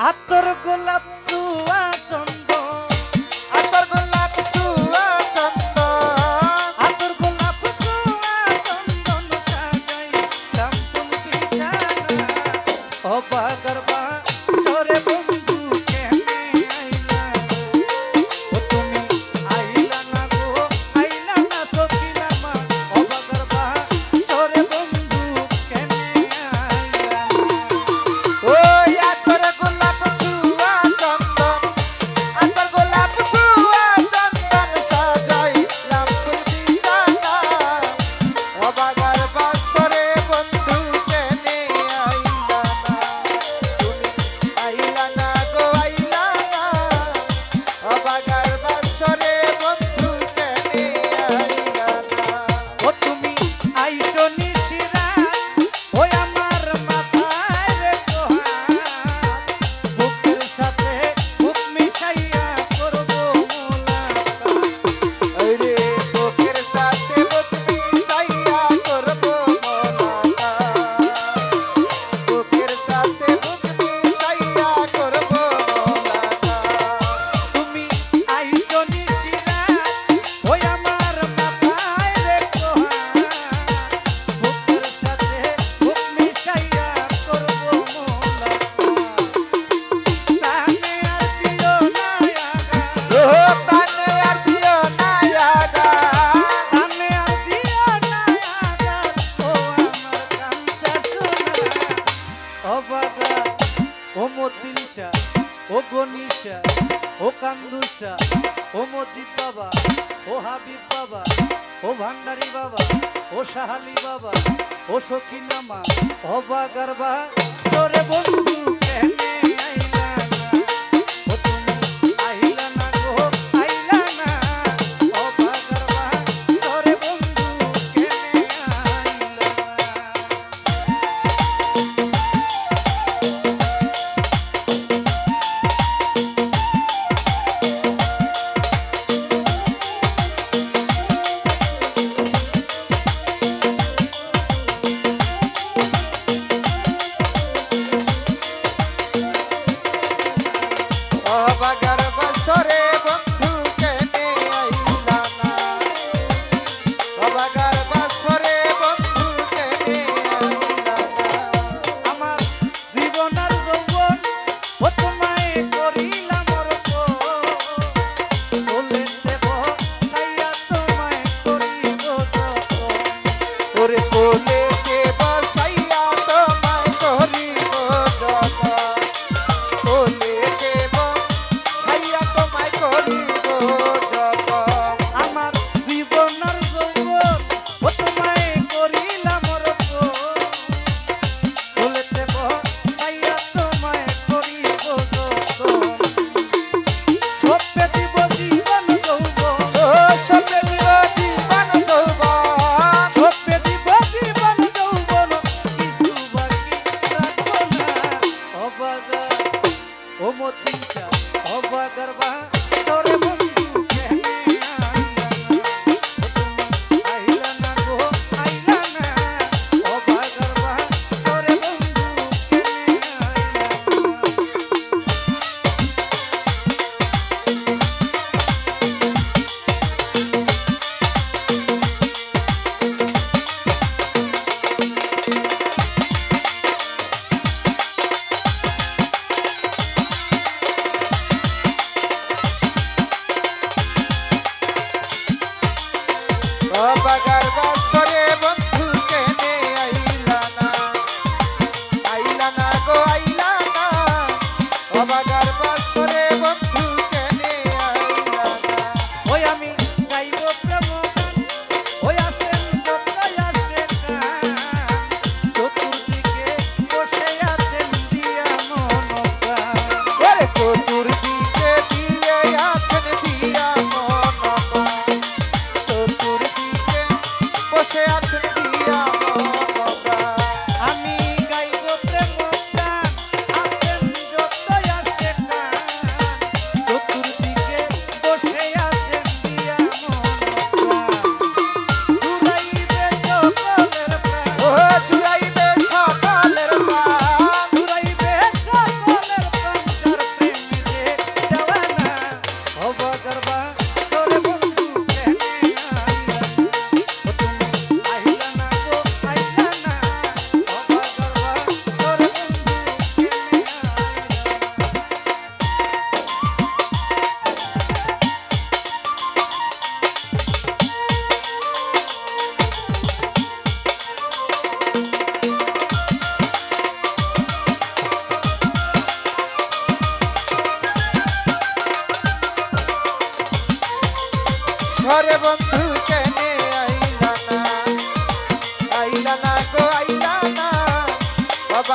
আতর গোলাপ সুয়া দুসা ও মজিদ বাবা, ও হাবিব বাবা, ও ভান্ডারি বাবা, ও সাহালি বাবা, ও সখিনামা ও বাগার বা তোরে বন্ধু বাজার বাসা। আছে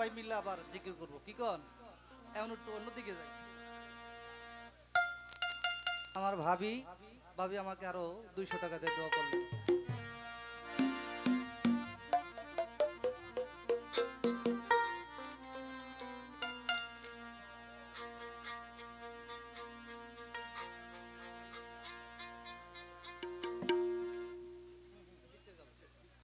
সবাই মিলে আবার জিজ্ঞেস করব। কি কন? এমন একটু অন্যদিকে যাই। আমার ভাবি ভাবি আমাকে আরও দুইশো টাকা দেয় দোয়া করলেন